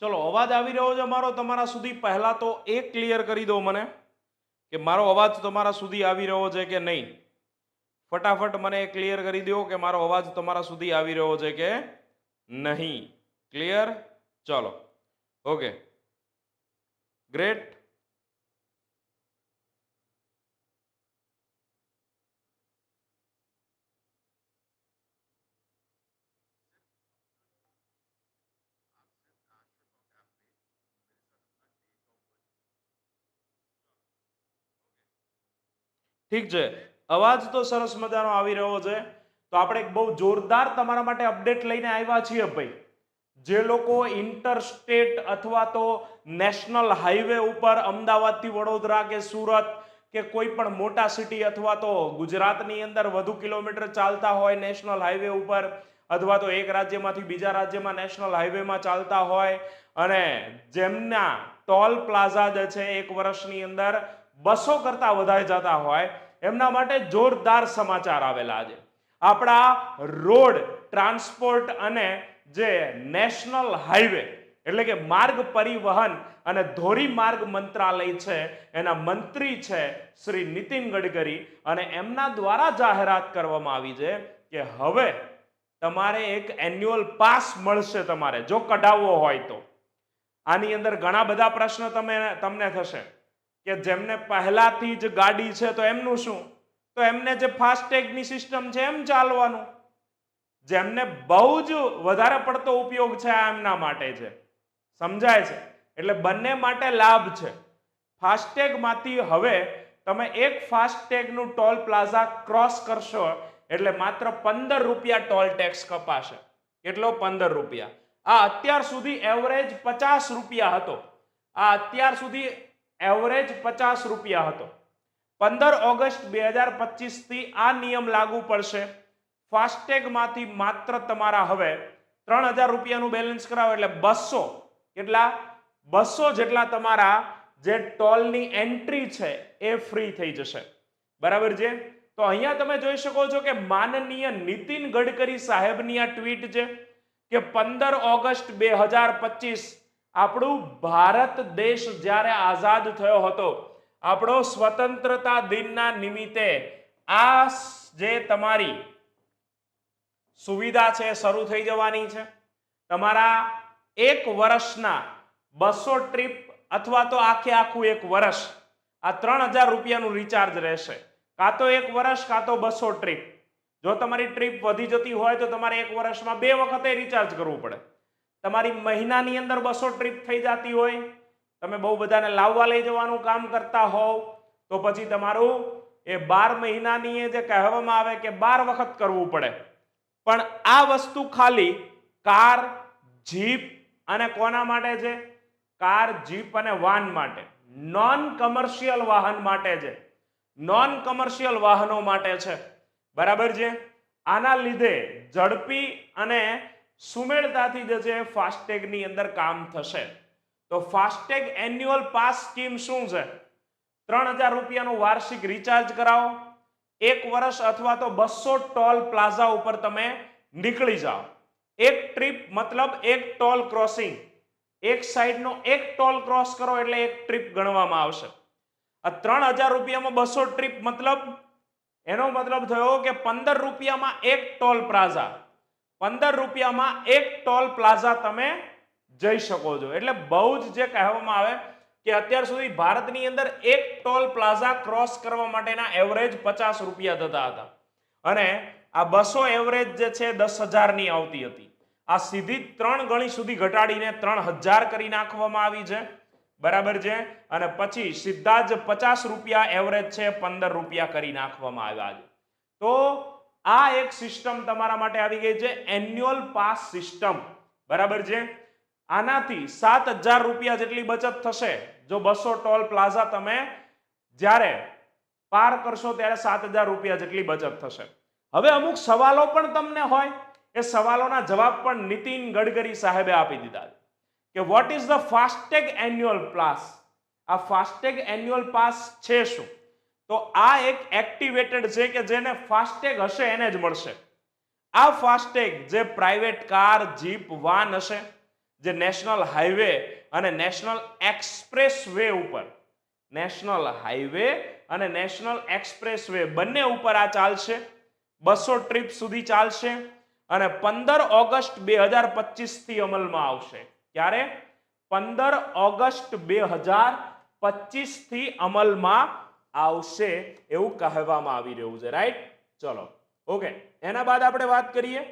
ચલો, અવાજ આવી રહ્યો છે મારો તમારા સુધી. પહેલાં તો એ ક્લિયર કરી દો મને કે મારો અવાજ તમારા સુધી આવી રહ્યો છે કે નહીં? ફટાફટ મને ક્લિયર કરી દો કે મારો અવાજ તમારા સુધી આવી રહ્યો છે કે નહીં? ક્લિયર ચલો. ઓકે ગ્રેટ ઠીક છે? અવાજ તો સરસ મજાનો આવી રહ્યો છે. તો આપણે એક બહુ જોરદાર તમારા માટે અપડેટ લઈને આવ્યા છીએ ભાઈ. જે લોકો ઇન્ટરસ્ટેટ અથવા તો નેશનલ હાઈવે ઉપર અમદાવાદથી વડોદરા કે સુરત કે કોઈ પણ મોટા સિટી અથવા તો ગુજરાતની અંદર વધુ કિલોમીટર ચાલતા હોય નેશનલ હાઈવે ઉપર અથવા તો એક રાજ્યમાંથી બીજા રાજ્યમાં નેશનલ હાઈવેમાં ચાલતા હોય અને જેમના ટોલ પ્લાઝા જે છે એક વર્ષની અંદર બસો કરતા વધારે જતા હોય એમના માટે જોરદાર સમાચાર આવેલા છે. આપણા રોડ, ટ્રાન્સપોર્ટ અને જે નેશનલ હાઈવે, એટલે કે માર્ગ પરિવહન અને ધોરીમાર્ગ મંત્રાલય છે, એના મંત્રી છે શ્રી નીતિન ગડકરી અને એમના દ્વારા જાહેરાત કરવામાં આવી છે કે હવે તમારે એક એન્યુઅલ પાસ મળશે તમારે, જો કઢાવવો હોય તો. આની અંદર ઘણા બધા પ્રશ્ન તમે, તમને થશે. કે જેમને પહેલાથી જ ગાડી છે, તો એમનું શું? તો એમને જે ફાસ્ટેગની સિસ્ટમ છે, એમ ચાલવાનું. જેમને બહુ જ વધારે પડતો ઉપયોગ છે, આ એમના માટે છે. સમજાય છે? એટલે બંને માટે લાભ છે. ફાસ્ટેગમાંથી હવે તમે એક ફાસ્ટેગનું ટોલ પ્લાઝા ક્રોસ કરશો, એટલે માત્ર પંદર રૂપિયા ટોલ ટેક્સ કપાશે. કેટલો? પંદર રૂપિયા. આ અત્યાર સુધી એવરેજ પચાસ રૂપિયા હતો. આ અત્યાર સુધી એવરેજ પચાસ રૂપિયા હતો. પંદર ઓગસ્ટ બે હજાર પચીસથી આ નિયમ લાગુ પડશે. ફાસ્ટેગમાંથી માત્ર તમારા હવે ત્રણ હજાર રૂપિયાનું બેલેન્સ કરાવો એટલે બસો કેટલા? બસો જેટલા તમારા જે ટોલની એન્ટ્રી છે એ ફ્રી થઈ જશે. બરાબર છે? તો અહીંયા તમે જોઈ શકો છો કે માનનીય નીતિન ગડકરી સાહેબની આ ટ્વીટ છે કે પંદર ઓગસ્ટ બે હજાર પચીસ આપણું ભારત દેશ જ્યારે આઝાદ થયો હતો, આપણો સ્વતંત્રતા દિનના નિમિત્તે આ જે તમારી સુવિધા છે શરૂ થઈ જવાની છે. તમારા એક વર્ષના બસો ટ્રીપ અથવા તો આખે આખું એક વર્ષ આ ત્રણ હજાર રૂપિયાનું રિચાર્જ રહેશે. કાં તો એક વર્ષ, કાં તો બસો ટ્રીપ. જો તમારી ટ્રીપ વધી જતી હોય તો તમારે એક વર્ષમાં બે વખતે રિચાર્જ કરવું પડે. તમારી મહિનાની અંદર બસો ટ્રીપ થઈ જતી હોય, તમે બહુ બધાને લાવવા લઈ જવાનું કામ કરતા હોવ, તો પછી તમારું એ બાર મહિનાની જે કહેવામાં આવે કે બાર વખત કરવું પડે. પણ આ વસ્તુ ખાલી કાર, જીપ અને કોના માટે છે? કાર, જીપ અને વાન માટે. નોન કમર્શિયલ વાહન માટે છે. નોન કમર્શિયલ વાહનો માટે છે. બરાબર છે? આના લીધે ઝડપી અને સુમેળતાથી જે છે, ફાસ્ટેગની અંદર કામ થશે. તો ફાસ્ટેગ એન્યુઅલ પાસ સ્કીમ શું છે? ત્રણ હજાર રૂપિયાનું વાર્ષિક રિચાર્જ કરાવો. એક વર્ષ અથવા તો બસો ટોલ પ્લાઝા ઉપર તમે નીકળી જાઓ. એક ટ્રીપ મતલબ એક ટોલ ક્રોસિંગ. એક સાઈડનો એક ટોલ ક્રોસ કરો એટલે એક ટ્રીપ ગણવામાં આવશે. આ ત્રણ હજાર રૂપિયામાં બસો ટ્રીપ મતલબ? એનો મતલબ થયો કે પંદર રૂપિયામાં એક ટોલ પ્લાઝા. પંદર રૂપિયામાં એક ટોલ પ્લાઝા તમે જઈ શકો છો. એટલે બહુ જ જે કહેવામાં આવે કે અત્યાર સુધી ભારતની અંદર એક ટોલ પ્લાઝા ક્રોસ કરવા માટેના એવરેજ પચાસ રૂપિયા થતા હતા. અને આ બસો એવરેજ જે છે દસ હજારની આવતી હતી. આ સીધી ત્રણ ગણી સુધી ઘટાડીને ત્રણ હજાર કરી નાખવામાં આવી છે. બરાબર છે? અને પછી સીધા જ પચાસ રૂપિયા એવરેજ છે, પંદર રૂપિયા કરી નાખવામાં આવ્યા છે. તો આ એક સિસ્ટમ તમારા માટે આવી ગઈ છે એન્યુઅલ પાસ સિસ્ટમ બરાબર છે? આનાથી સાત હજાર રૂપિયા જેટલી બચત થશે, જો બસો ટોલ પ્લાઝા તમે જ્યારે પાર કરશો ત્યારે સાત હજાર રૂપિયા જેટલી બચત થશે. હવે અમુક સવાલો પણ તમને હોય. એ સવાલોના જવાબ પણ નીતિન ગડકરી સાહેબે આપી દીધા કે what is the FASTag annual pass આ ફાસ્ટેગ એન્યુઅલ પાસ છે શું? તો આ એક એક્ટિવેટેડ છે કે જેને ફાસ્ટેગ હશે એને જ મળશે. આ ફાસ્ટેગ જે પ્રાઇવેટ કાર જીપ વાન હશે, જે નેશનલ હાઈવે અને નેશનલ એક્સપ્રેસ વે ઉપર નેશનલ હાઈવે અને નેશનલ એક્સપ્રેસ વે બંને ઉપર આ ચાલશે. બસો ટ્રીપ સુધી ચાલશે અને પંદર ઓગસ્ટ બે હજાર પચીસથી અમલમાં આવશે. ક્યારે? પંદર ઓગસ્ટ બે હજાર પચીસથી અમલમાં આવશે એવું કહેવામાં આવી રહ્યું છે રાઈટ ચલો ઓકે એના બાદ આપણે વાત કરીએ.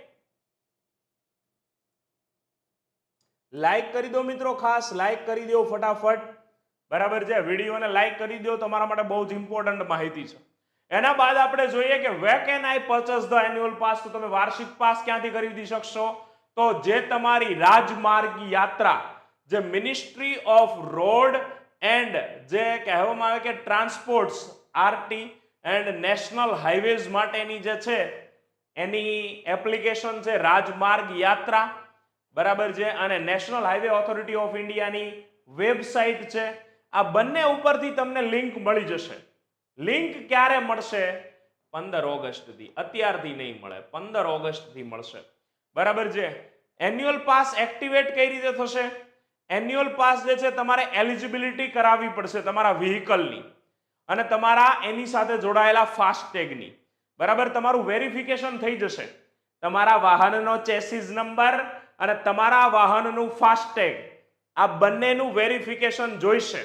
લાઈક કરી દો મિત્રો ખાસ લાઈક કરી દો ફટાફટ. બરાબર છે? વિડીયોને લાઈક કરી દો, તમારા માટે બહુ જ ઇમ્પોર્ટન્ટ માહિતી છે. એના બાદ આપણે જોઈએ કે way can I purchase the annual pass તો તમે વાર્ષિક પાસ ક્યાંથી ખરીદી શકશો? તો જે તમારી રાજમાર્ગ યાત્રા, જે મિનિસ્ટ્રી ઓફ રોડ એન્ડ જે કહેવામાં આવે કે transports RT and national highways માટેની જે છે, એની એપ્લિકેશન છે રાજમાર્ગ યાત્રા, બરાબર છે? અને નેશનલ હાઈવે ઓથોરિટી ઓફ ઇન્ડિયાની વેબસાઇટ છે. આ બંને ઉપરથી તમને લિંક મળી જશે. લિંક ક્યારે મળશે? પંદર ઓગસ્ટથી. અત્યારથી નહીં મળે. પંદર ઓગસ્ટથી મળશે. બરાબર છે? એન્યુઅલ પાસ એક્ટિવેટ કઈ રીતે થશે? એન્યુઅલ પાસ જે છે તમારે એલિજિબિલિટી કરાવવી પડશે તમારા વ્હીકલની. અને તમારા એની સાથે જોડાયેલા ફાસ્ટેગની બરાબર? તમારું વેરિફિકેશન થઈ જશે. તમારા વાહનનો ચેસીસ નંબર અને તમારા વાહનનું ફાસ્ટેગ આ બંનેનું વેરિફિકેશન જોઈશે.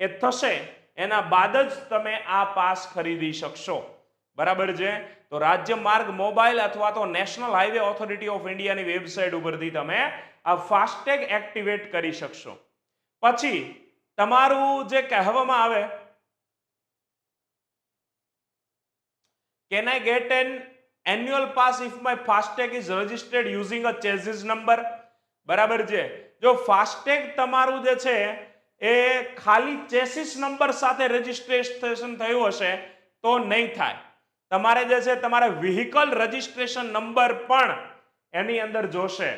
એ થશે. એના બાદ જ તમે આ પાસ ખરીદી શકશો. બરાબર છે? તો રાજ્ય માર્ગ મોબાઈલ અથવા તો નેશનલ હાઈવે ઓથોરિટી ઓફ ઇન્ડિયાની વેબસાઇટ ઉપરથી તમે આ ફાસ્ટેગ એક્ટિવેટ કરી શકશો. પછી તમારું જે કહેવામાં આવે can I get an annual pass if my FASTag is registered using a chassis number બરાબર છે. જો ફાસ્ટેગ તમારું જે છે, એ ખાલી ચેસિસ નંબર સાથે રજિસ્ટ્રેશન થયું હશે, તો નહીં થાય. તમારે જે છે, તમારે વ્હીકલ રજીસ્ટ્રેશન નંબર પણ એની અંદર જોશે.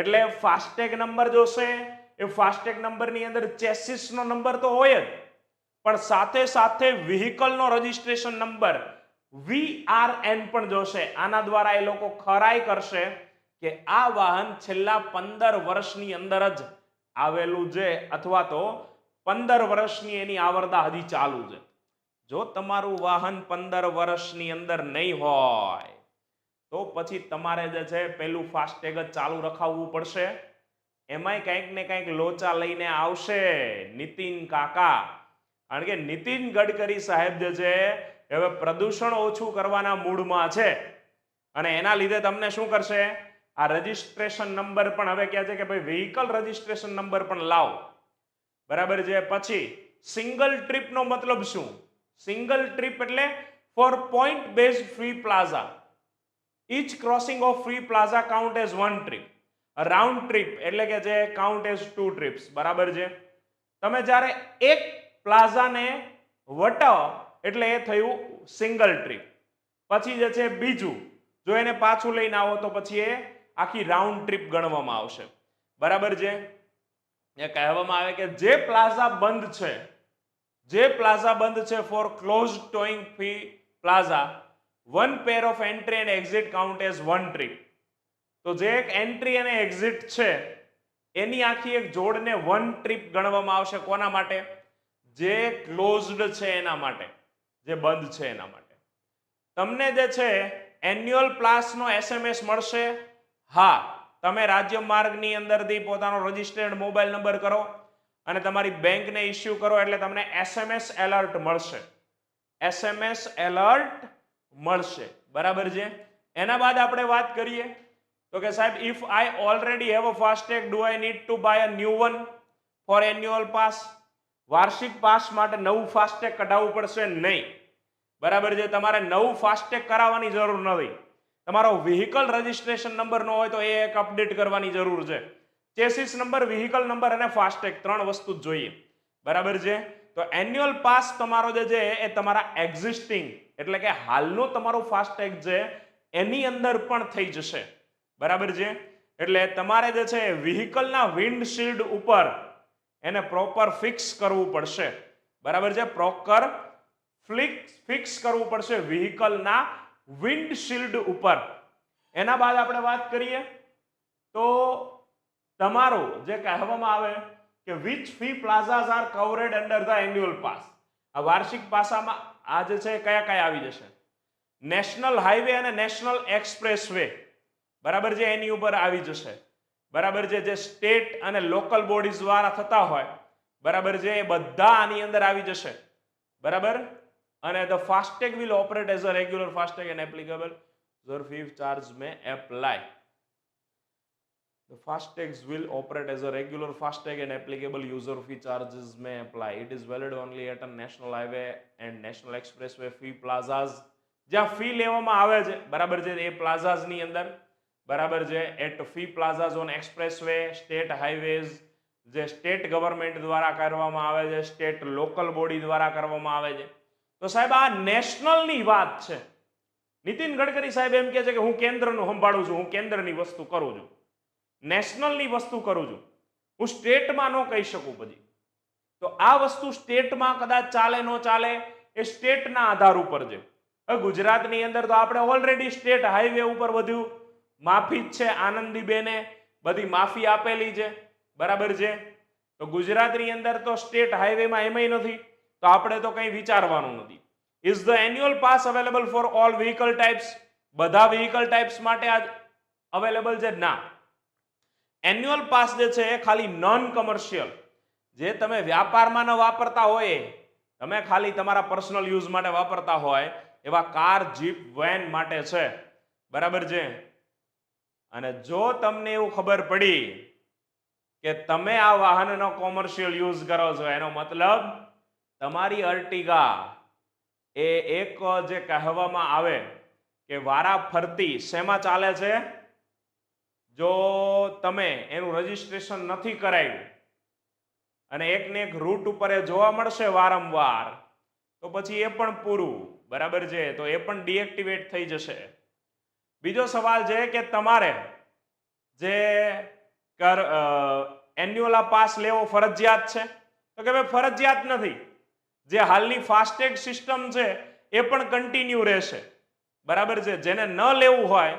એટલે ફાસ્ટેગ નંબર જોશે. એ ફાસ્ટેગ નંબરની અંદર ચેસિસનો નંબર તો હોય જ. પણ સાથે સાથે વ્હીકલનો રજીસ્ટ્રેશન નંબર વીઆરએન પણ જોશે. આના દ્વારા એ લોકો ખરાઈ કરશે કે આ વાહન છેલ્લા પંદર વર્ષની અંદર જ આવેલું છે અથવા તો પંદર વર્ષની એની આવરદા હજી ચાલુ છે. જો તમારું વાહન પંદર વર્ષની અંદર નહીં હોય તો પછી તમારે જે છે પેલું ફાસ્ટેગ ચાલુ રખાવવું પડશે. એમાંય કંઈક ને કંઈક લોચા લઈને આવશે નીતિન કાકા. કારણ કે નીતિન ગડકરી સાહેબ જે છે, હવે પ્રદૂષણ ઓછું કરવાના મૂડમાં છે. અને એના લીધે તમને શું કરશે? આ રજિસ્ટ્રેશન નંબર પણ હવે કહે છે કે ભાઈ વ્હીકલ રજીસ્ટ્રેશન નંબર પણ લાવો. બરાબર છે? પછી સિંગલ ટ્રીપનો મતલબ શું? સિંગલ ટ્રીપ એટલે for point base fee plaza each crossing of fee plaza count as one trip round trip એટલે કે જે કાઉન્ટ એઝ ટુ ટ્રીપ્સ બરાબર છે? તમે જ્યારે એક પ્લાઝાને વટાવો, એટલે એ થયું સિંગલ ટ્રીપ પછી જે છે બીજું, જો એને પાછું લઈને આવો, તો પછી એ આખી રાઉન્ડ ટ્રીપ ગણવામાં આવશે. બરાબર છે? એ કહેવામાં આવે કે જે પ્લાઝા બંધ છે, જે પ્લાઝા બંધ છે for close tolling fee plaza one pair of entry and exit count as one trip તો જે એક એન્ટ્રી અને એક્ઝિટ છે, એની આખી એક જોડને વન ટ્રીપ ગણવામાં આવશે કોના માટે? જે ક્લોઝડ છે એના માટે. જે બંધ છે એના માટે. તમને જે છે એન્યુઅલ પ્લાસનો એસએમએસ મળશે. હા, તમે રાજ્ય માર્ગની અંદરથી પોતાનો રજિસ્ટર્ડ મોબાઈલ નંબર કરો અને તમારી બેંકને ઇસ્યુ કરો એટલે તમને એસએમએસ એલર્ટ મળશે. એસએમએસ એલર્ટ મળશે. બરાબર છે? એના બાદ આપણે વાત કરીએ તો કે સાહેબ if I already have a FASTag do I need to buy a new one for annual pass વાર્ષિક પાસ માટે નવું ફાસ્ટેગ કઢાવવું પડશે નહીં. બરાબર છે? તમારે નવું ફાસ્ટેગ કરાવવાની જરૂર નથી. તમારો વ્હીકલ રજિસ્ટ્રેશન નંબર ન હોય તો એ એક અપડેટ કરવાની જરૂર છે. ચેસિસ નંબર વ્હીકલ નંબર અને ફાસ્ટેગ ત્રણ વસ્તુ જોઈએ. બરાબર છે? તો એન્યુઅલ પાસ તમારો જે છે એ તમારા એક્ઝિસ્ટિંગ એટલે કે હાલનો તમારો ફાસ્ટેગ છે એની અંદર પણ થઈ જશે. બરાબર છે? એટલે તમારે જે છે વ્હીકલના વિન્ડશીલ્ડ ઉપર એને પ્રોપર ફિક્સ કરવું પડશે. બરાબર છે? પ્રોપર ફ્લિક્સ ફિક્સ કરવું પડશે વ્હીકલના વિન્ડશીલ્ડ ઉપર. એના બાદ આપણે વાત કરીએ તો તમારું જે કહેવામાં આવે કે which fee plazas are covered under the annual pass આ વાર્ષિક પાસામાં આ જે છે કયા કયા આવી જશે? નેશનલ હાઈવે અને નેશનલ એક્સપ્રેસ વે બરાબર જે એની ઉપર આવી જશે. બરાબર જે જે સ્ટેટ અને લોકલ બોડીઝ દ્વારા થતા હોય, બરાબર જે એ બધા આની અંદર આવી જશે. બરાબર? અને the FASTag will operate as a regular FASTag and applicable. Fee charge may apply. The fastags will operate as a regular fastag and applicable user fee charges may apply it is valid only at a national highway and national expressway fee plazas જ્યાં fee લેવામાં આવે છે બરાબર છે એ plazas ની અંદર બરાબર છે at fee plazas on expressway state highways જે સ્ટેટ ગવર્મેન્ટ દ્વારા કરવામાં આવે છે સ્ટેટ લોકલ બોડી દ્વારા કરવામાં આવે છે તો સાહેબ આ નેશનલની વાત છે નીતિન ગડકરી સાહેબ એમ કહે છે કે હું કેન્દ્રનું સંભાળું છું હું કેન્દ્રની વસ્તુ કરું છું નેશનલની વસ્તુ કરું છું. હું સ્ટેટમાં ન કહી શકું પછી. તો આ વસ્તુ સ્ટેટમાં કદાચ ચાલે, ન ચાલે, એ સ્ટેટના આધાર ઉપર છે. હવે ગુજરાતની અંદર તો આપણે ઓલરેડી સ્ટેટ હાઈવે ઉપર વધ્યું. માફી જ છે આનંદીબેને. બધી માફી આપેલી છે. બરાબર છે? તો ગુજરાતની અંદર તો સ્ટેટ હાઈવેમાં એમાંય નથી. તો આપણે તો કંઈ વિચારવાનું નથી. Is the annual pass available for all vehicle types બધા વ્હીકલ ટાઈપ્સ માટે આ અવેલેબલ છે? ના. એન્યુઅલ પાસ જે છે એ ખાલી નોન કમર્શિયલ જે તમે વ્યાપારમાં ન વાપરતા હોય, તમે ખાલી તમારા પર્સનલ યુઝ માટે વાપરતા હોય, એવા કાર, જીપ વેન માટે છે. બરાબર છે? અને જો તમને એવું ખબર પડી કે તમે આ વાહનનો કોમર્શિયલ યુઝ કરો છો, એનો મતલબ તમારી અર્ટિગા એ એક જે કહેવામાં આવે કે વારા ફરતી શેમાં ચાલે છે? જો તમે એનું રજિસ્ટ્રેશન નથી કરાવ્યું અને એકને એક રૂટ ઉપર એ જોવા મળશે વારંવાર, તો પછી એ પણ પૂરું. બરાબર છે? તો એ પણ ડીએક્ટિવેટ થઈ જશે. બીજો સવાલ છે કે તમારે જે કર એન્યુઅલા પાસ લેવો ફરજિયાત છે? તો કે ભાઈ ફરજિયાત નથી. જે હાલની ફાસ્ટેગ સિસ્ટમ છે, એ પણ કન્ટિન્યુ રહેશે. બરાબર છે? જેને ન લેવું હોય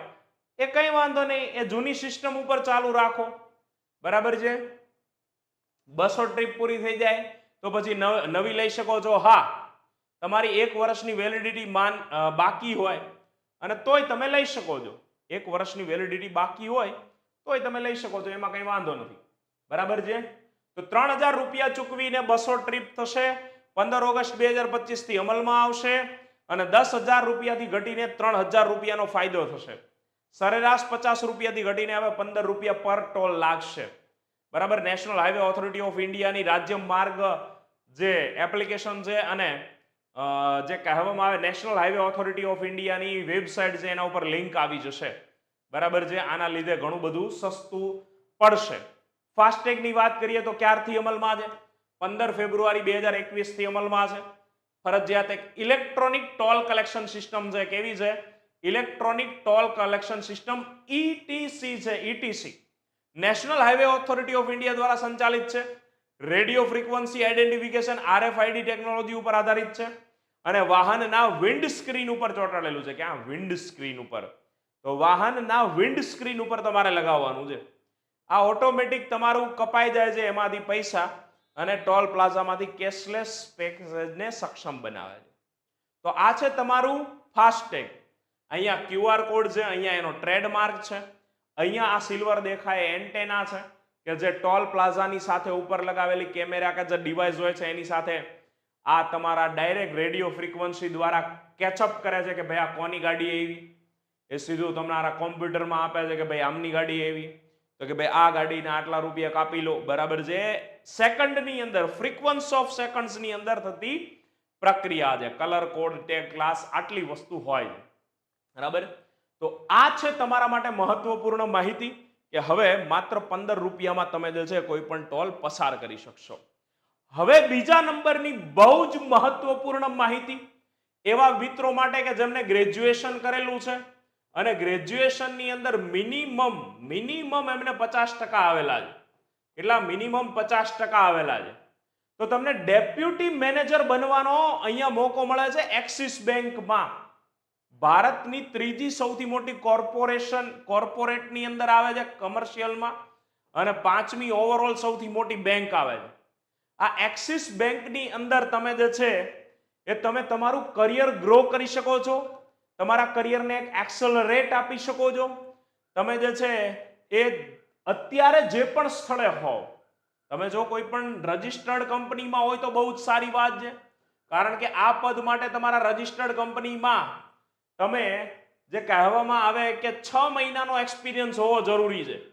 એ કંઈ વાંધો નહીં, એ જૂની સિસ્ટમ ઉપર ચાલુ રાખો. બરાબર છે? બસો ટ્રીપ પૂરી થઈ જાય, તો પછી નવ- લઈ શકો છો. હા, તમારી એક વર્ષની વેલિડિટી માન બાકી હોય, અને તોય તમે લઈ શકો છો. એક વર્ષની વેલિડિટી બાકી હોય, તોય તમે લઈ શકો છો, એમાં કંઈ વાંધો નથી. બરાબર છે? તો ત્રણ હજાર રૂપિયા ચૂકવીને બસો ટ્રીપ થશે, પંદર ઓગસ્ટ બે હજાર પચીસથી અમલમાં આવશે, અને દસ હજાર રૂપિયાથી ઘટીને ત્રણ હજાર રૂપિયાનો ફાયદો થશે. સરેરાશ પચાસ રૂપિયાથી ઘટીને હવે પંદર રૂપિયા પર ટોલ લાગશે. બરાબર? નેશનલ હાઈવે ઓથોરિટી ઓફ ઇન્ડિયાની રાજ્ય માર્ગ જે એપ્લિકેશન છે અને જે કહેવામાં આવે નેશનલ હાઈવે ઓથોરિટી ઓફ ઇન્ડિયાની વેબસાઇટ છે, એના ઉપર લિંક આવી જશે. બરાબર છે? આના લીધે ઘણું બધું સસ્તું પડશે. ફાસ્ટેગની વાત કરીએ તો ક્યારથી અમલમાં છે? પંદર ફેબ્રુઆરી બે હજાર એકવીસથી અમલમાં છે. ફરજિયાત એક ઇલેક્ટ્રોનિક ટોલ કલેક્શન સિસ્ટમ છે, કેવી છે? Electronic toll collection system ETC છે ETC national highway authority of India દ્વારા સંચાલિત છે. Radio frequency identification RFID technology ઉપર આધારિત છે. અને વાહનના વિન્ડ સ્ક્રીન ઉપર ચોંટાડેલું છે ક્યાં વિન્ડ સ્ક્રીન ઉપર. તો વાહનના વિન્ડ સ્ક્રીન ઉપર તમારે લગાવવાનું છે. આ ઓટોમેટિક તમારું કપાઈ જાય છે એમાંથી પૈસા અને ટોલ પ્લાઝામાંથી કેશલેસ પેકેજને સક્ષમ બનાવે છે. તો આ છે તમારું ફાસ્ટેગ. અહીંયા ક્યુઆર કોડ છે, અહીંયા એનો ટ્રેડમાર્ક છે. અહીંયા આ સિલ્વર દેખાય એન્ટેના છે, કે જે ટોલ પ્લાઝાની સાથે ઉપર લગાવેલી કેમેરા કે જે ડિવાઇસ હોય છે, એની સાથે આ તમારા ડાયરેક્ટ રેડિયો ફ્રીક્વન્સી દ્વારા કેચઅપ કરે છે કે ભાઈ આ કોની ગાડી એવી એ સીધું તમારા કોમ્પ્યુટરમાં આપે છે કે ભાઈ આમની ગાડી એવી તો કે ભાઈ આ ગાડીના આટલા રૂપિયા કાપી લો. બરાબર છે? સેકન્ડની અંદર ફ્રીક્વન્સ ઓફ સેકન્ડ્સની અંદર થતી પ્રક્રિયા છે. કલર કોડ ટેગ ક્લાસ આટલી વસ્તુ હોય બરાબર? તો આ છે તમારા માટે મહત્વપૂર્ણ માહિતી કે હવે માત્ર પંદર રૂપિયામાં તમે જે છે કોઈ પણ ટોલ પસાર કરી શકશો. હવે બીજા નંબરની બહુ જ મહત્વપૂર્ણ માહિતી એવા મિત્રો માટે કે જેમને ગ્રેજ્યુએશન કરેલું છે અને ગ્રેજ્યુએશનની અંદર મિનિમમ મિનિમમ એમને પચાસ ટકા આવેલા છે. કેટલા? મિનિમમ પચાસ ટકા આવેલા છે. તો તમને ડેપ્યુટી મેનેજર બનવાનો અહીંયા મોકો મળે છે એક્સિસ બેંકમાં. ભારતની ત્રીજી સૌથી મોટી કોર્પોરેશન, કોર્પોરેટની અંદર આવે છે કમર્શિયલમાં અને પાંચમી ઓવરઓલ સૌથી મોટી બેંક આવે છે. આ એક્સિસ બેંકની અંદર તમે જે છે એ તમે તમારું કરિયર ગ્રો કરી શકો છો. તમારા કરિયરને એક એક્સલરેટ આપી શકો છો. તમે જે છે એ અત્યારે જે પણ સ્થળે હોવ, તમે જો કોઈ પણ રજિસ્ટર્ડ કંપનીમાં હોય તો બહુ જ સારી વાત છે. કારણ કે આ પદ માટે તમારા રજિસ્ટર્ડ કંપનીમાં તમે જે કહેવામાં આવે કે છ મહિનાનો એક્સપિરિયન્સ હોવો જરૂરી છે.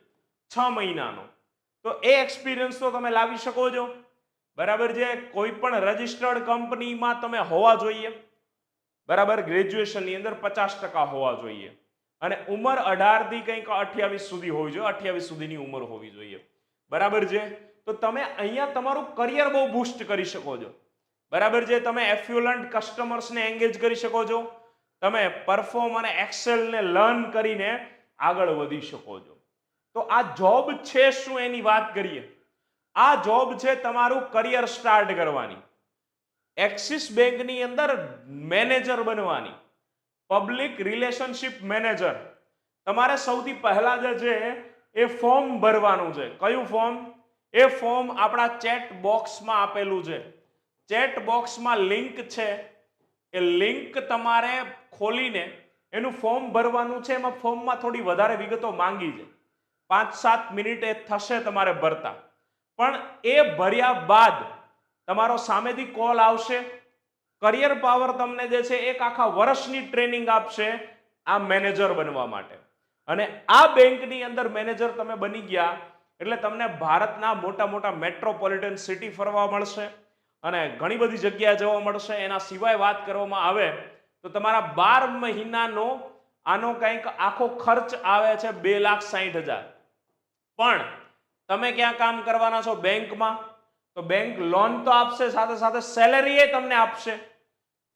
છ મહિનાનો. તો એ એક્સપિરિયન્સ તો તમે લાવી શકો છો. બરાબર છે? કોઈ પણ રજિસ્ટર્ડ કંપનીમાં તમે હોવા જોઈએ. બરાબર? ગ્રેજ્યુએશનની અંદર પચાસ ટકા હોવા જોઈએ. અને ઉંમર અઢારથી કંઈક અઠ્યાવીસ સુધી હોવી જોઈએ. અઠ્યાવીસ સુધીની ઉંમર હોવી જોઈએ. બરાબર છે? તો તમે અહીંયા તમારું કરિયર બહુ બૂસ્ટ કરી શકો છો. બરાબર છે? તમે એફ્યુલન્ટ કસ્ટમર્સને એન્ગેજ કરી શકો છો. તમે પરફોર્મ અને એક્સેલને લર્ન કરીને આગળ વધી શકો છો. તો આ જોબ છે શું એની વાત કરીએ? આ જોબ છે તમારું કરિયર સ્ટાર્ટ કરવાની. એક્સિસ બેંકની અંદર મેનેજર બનવાની. પબ્લિક રિલેશનશિપ મેનેજર તમારે સૌથી પહેલા જે છે એ ફોર્મ ભરવાનું છે. કયું ફોર્મ એ ફોર્મ આપણા ચેટ બોક્સમાં આપેલું છે. ચેટ બોક્સમાં લિંક છે. એ લિંક તમારે ખોલીને એનું ફોર્મ ભરવાનું છે. એમાં ફોર્મમાં થોડી વધારે વિગતો માંગી છે. પાંચ સાત મિનિટ એ થશે તમારે ભરતા. પણ એ ભર્યા બાદ તમારો સામેથી કોલ આવશે. કરિયર પાવર તમને જે છે એક આખા વર્ષની ટ્રેનિંગ આપશે આ મેનેજર બનવા માટે. અને આ બેંકની અંદર મેનેજર તમે બની ગયા, એટલે તમને ભારતના મોટા મોટા મેટ્રોપોલિટન સિટી ફરવા મળશે. અને ઘણી બધી જગ્યાએ જોવા મળશે. એના સિવાય વાત કરવામાં આવે તો તમારા બાર મહિનાનો આનો કંઈક આખો ખર્ચ આવે છે બે લાખ સાહીઠ હજાર. પણ તમે ક્યાં કામ કરવાના છો? બેંકમાં. તો બેંક લોન તો આપશે, સાથે સાથે સેલેરી એ તમને આપશે.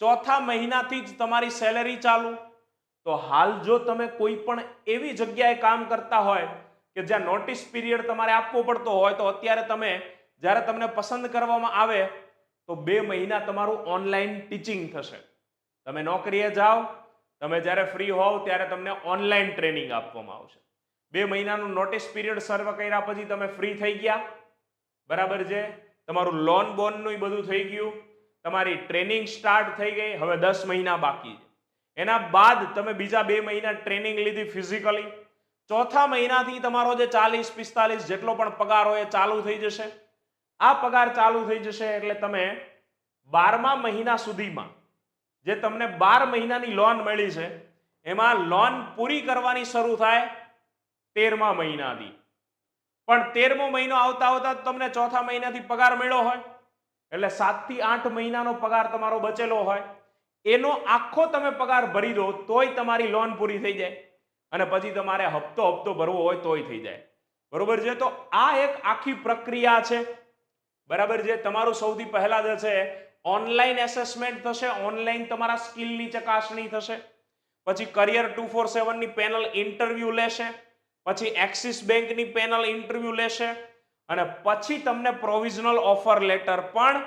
ચોથા મહિનાથી જ તમારી સેલેરી ચાલુ. તો હાલ જો તમે કોઈ પણ એવી જગ્યાએ કામ કરતા હોય કે જ્યાં નોટિસ પીરિયડ તમારે આપવો પડતો હોય, તો અત્યારે તમે જ્યારે તમને પસંદ કરવામાં આવે તો બે મહિના તમારું ઓનલાઈન ટીચિંગ થશે. તમે નોકરીએ જાઓ, તમે જ્યારે ફ્રી હોવ ત્યારે તમને ઓનલાઈન ટ્રેનિંગ આપવામાં આવશે. બે મહિનાનું નોટિસ પીરિયડ સર્વ કર્યા પછી તમે ફ્રી થઈ ગયા. બરાબર છે? તમારું લોન બોનનું બધું થઈ ગયું. તમારી ટ્રેનિંગ સ્ટાર્ટ થઈ ગઈ. હવે દસ મહિના બાકી છે. એના બાદ તમે બીજા બે મહિના ટ્રેનિંગ લીધી ફિઝિકલી ચોથા મહિનાથી તમારો જે ચાલીસ પિસ્તાલીસ જેટલો પણ પગાર હોય એ ચાલુ થઈ જશે. આ પગાર ચાલુ થઈ જશે એટલે તમે બારમા મહિના સુધીમાં જે તમને બાર મહિનાની લોન મળી છે, એમાં લોન પૂરી કરવાની શરૂ થાય તેરમા મહિનાથી. પણ તેરમો મહિનો આવતા આવતા તમને ચોથા મહિનાથી પગાર મળ્યો હોય, એટલે સાતથી આઠ મહિનાનો પગાર તમારો બચેલો હોય, એનો આખો તમે પગાર ભરી દો, તોય તમારી લોન પૂરી થઈ જાય. અને પછી તમારે હપ્તો હપ્તો ભરવો હોય તોય થઈ જાય. બરોબર છે? તો આ એક આખી પ્રક્રિયા છે. બરાબર જે તમારું સૌથી પહેલા જે છે ઓનલાઈન એસેસમેન્ટ થશે ઓનલાઈન તમારા સ્કિલની ચકાસણી થશે. પછી કરિયર ટુ ફોર સેવનની પેનલ ઇન્ટરવ્યુ લેશે. પછી એક્સિસ બેંકની પેનલ ઇન્ટરવ્યૂ લેશે. અને પછી તમને પ્રોવિઝનલ ઓફર લેટર પણ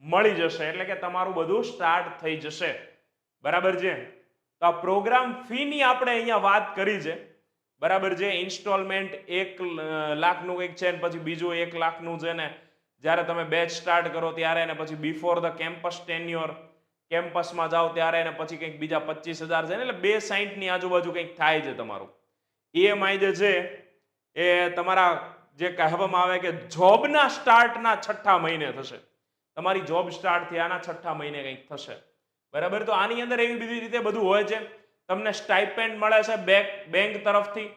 મળી જશે. એટલે કે તમારું બધું સ્ટાર્ટ થઈ જશે. બરાબર છે? તો આ પ્રોગ્રામ ફીની આપણે અહીંયા વાત કરી છે. બરાબર છે? ઇન્સ્ટોલમેન્ટ એક લાખનું કંઈક છે ને પછી બીજું એક લાખનું છે ને જ્યારે તમે બેચ સ્ટાર્ટ કરો ત્યારે અને પછી બિફોર ધ કેમ્પસ ટેન્યુઅર કેમ્પસમાં જાઓ ત્યારે અને પછી કંઈક બીજા પચીસ હજાર છે ને, એટલે બે સાઈઠની આજુબાજુ કંઈક થાય છે તમારું. ઈએમઆઈ જે છે, એ તમારા જે કહેવામાં આવે કે જોબના સ્ટાર્ટના છઠ્ઠા મહિને થશે. તમારી જોબ સ્ટાર્ટ થયાના છઠ્ઠા મહિને કંઈક થશે. બરાબર? તો આની અંદર એવી બધી રીતે બધું હોય છે. તમને સ્ટાઇપેન્ડ મળે છે બેંક બેંક તરફથી.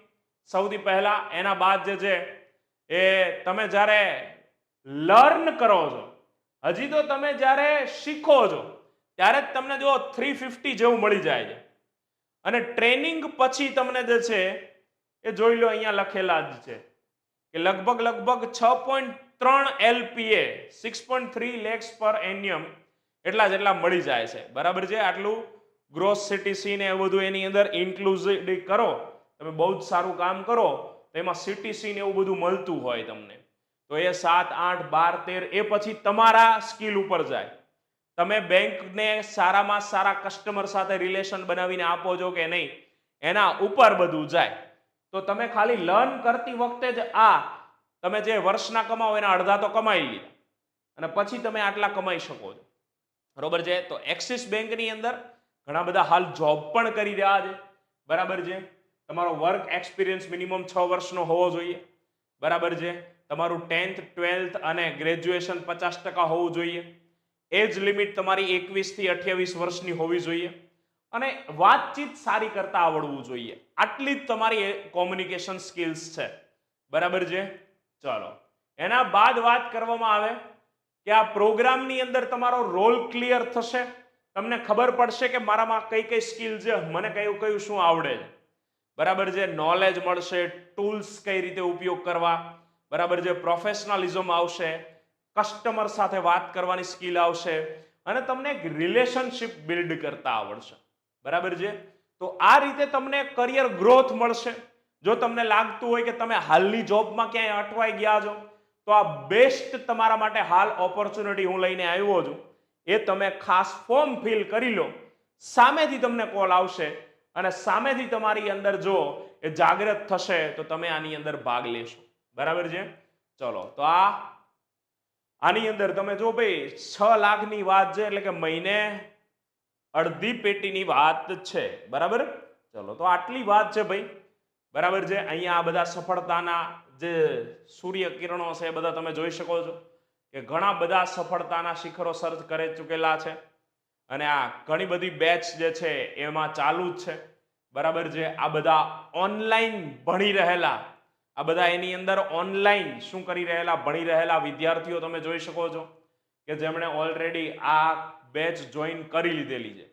સૌથી પહેલા એના બાદ જે છે, એ તમે જ્યારે લર્ન કરો છો. હજી તો તમે જ્યારે શીખો છો, ત્યારે જ તમને જો થ્રી ફિફ્ટી જેવું મળી જાય છે. અને ટ્રેનિંગ પછી તમને જે છે, એ જોઈ લો અહીંયા લખેલા જ છે કે લગભગ લગભગ છ પોઈન્ટ ત્રણ LPA six point three lakhs per annum એટલા જેટલા મળી જાય છે. બરાબર છે? આટલું ગ્રોસ સીટીસી ને એ બધું એની અંદર ઇન્ક્લુઝિવ કરો. તમે બહુ જ સારું કામ કરો, તો એમાં સીટીસી ને એવું બધું મળતું હોય તમને. તો એ સાત, આઠ, બાર, તેર એ પછી તમારા સ્કિલ ઉપર જાય. તમે બેંકને સારામાં સારા કસ્ટમર સાથે રિલેશન બનાવીને આપો છો કે નહીં, એના ઉપર બધું જાય. તો તમે ખાલી લર્ન કરતી વખતે જ આ, તમે જે વર્ષના કમાવો એના અડધા તો કમાઈ લીધા અને પછી તમે આટલા કમાઈ શકો છો. બરોબર છે? તો એક્સિસ બેંકની અંદર ઘણા બધા હાલ જોબ પણ કરી રહ્યા છે. બરાબર છે? તમારો વર્ક એક્સપિરિયન્સ મિનિમમ છ વર્ષનો હોવો જોઈએ. બરાબર છે? તમારું ટેન્થ, ટ્વેલ્થ અને ગ્રેજ્યુએશન પચાસ ટકા હોવું જોઈએ. એજ લિમિટ તમારી એકવીસથી અઠ્યાવીસ વર્ષની હોવી જોઈએ. અને વાતચીત સારી કરતા આવડવું જોઈએ. આટલી જ તમારી કોમ્યુનિકેશન સ્કિલ્સ છે. બરાબર છે? ચલો. એના બાદ વાત કરવામાં આવે કે આ પ્રોગ્રામની અંદર તમારો રોલ ક્લિયર થશે. તમને ખબર પડશે કે મારામાં કઈ કઈ સ્કિલ છે. મને કયું કયું શું આવડે છે. બરાબર છે? નોલેજ મળશે, ટૂલ્સ કઈ રીતે ઉપયોગ કરવા. બરાબર છે પ્રોફેશનલિઝમ આવશે કસ્ટમર સાથે વાત કરવાની સ્કિલ આવશે અને તમને એક રિલેશનશિપ બિલ્ડ કરતા આવડશે. બરાબર છે? તો આ રીતે તમને કરિયર ગ્રોથ મળશે. જો તમને લાગતું હોય કે તમે હાલની જોબમાં ક્યાંય અટવાઈ ગયા છો, તો આ બેસ્ટ તમારા માટે હાલ ઓપોર્ચ્યુનિટી હું લઈને આવ્યો છું. એ તમે ખાસ ફોર્મ ફિલ કરી લો. સામેથી તમને કોલ આવશે અને સામેથી તમારી અંદર જો એ જાગૃત થશે, તો તમે આની અંદર ભાગ લેશો. બરાબર છે? ચલો, તો આ આની અંદર તમે જો ભાઈ, છ લાખની વાત છે, એટલે કે મહિને અડધી પેટીની વાત છે, બરાબર? ચલો, તો આટલી વાત છે ભાઈ, બરાબર છે? અહીંયા આ બધા સફળતાના જે સૂર્ય કિરણો છે, એ બધા તમે જોઈ શકો છો કે ઘણા બધા સફળતાના શિખરો સર્ચ કરી ચૂકેલા છે અને આ ઘણી બધી બેચ જે છે, એમાં ચાલુ જ છે, બરાબર છે? આ બધા ઓનલાઈન ભણી રહેલા આ બધા એની અંદર ઓનલાઈન શું કરી રહેલા, ભણી રહેલા વિદ્યાર્થીઓ તમે જોઈ શકો છો કે જેમણે ઓલરેડી આ બેચ જોઈન કરી લીધેલી છે.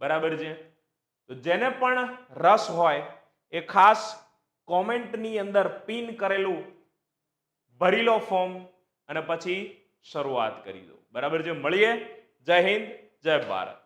બરાબર છે? તો જેને પણ રસ હોય, એ ખાસ કોમેન્ટની અંદર પિન કરેલું, ભરી લો ફોર્મ અને પછી શરૂઆત કરી દો. બરાબર છે? મળીએ. જય હિન્દ, જય ભારત.